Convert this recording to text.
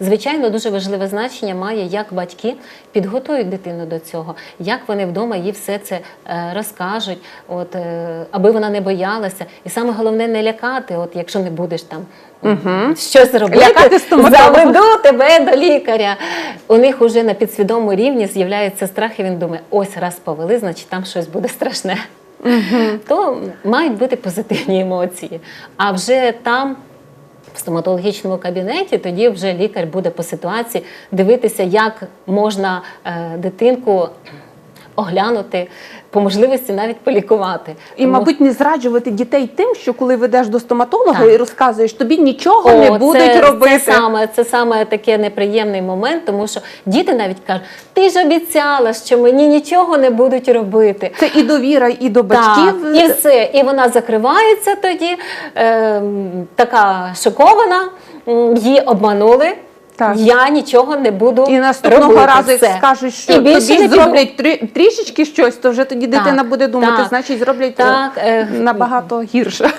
Звичайно, дуже важливе значення має, як батьки підготують дитину до цього, як вони вдома їй все це е, розкажуть, от, е, аби вона не боялася. І саме головне не лякати, от, якщо не будеш там щось робити, Лякати заведу тебе до лікаря. У них уже на підсвідомому рівні з'являється страх, і він думає, ось раз повели, значить там щось буде страшне. То мають бути позитивні емоції. А вже там. В стоматологічному кабінеті тоді вже лікар буде по ситуації дивитися, як можна е, дитинку оглянути, по можливості навіть полікувати. І, Тому мабуть, не зраджувати дітей тим, що коли ведеш до стоматолога Так. і розказуєш, тобі нічого не будуть це, робити. Це саме, це саме таке неприємний момент, тому що діти навіть кажуть, ти ж обіцяла, що мені нічого не будуть робити. Це і довіра, і до батьків. Так, і все. І вона закривається тоді, е, така шокована, її обманули. Так. Я нічого не буду І наступного робити, разу, як скажуть, що І більше тобі зроблять трі- трішечки щось, то вже тоді дитина буде думати, так, значить зроблять е, так, набагато гірше.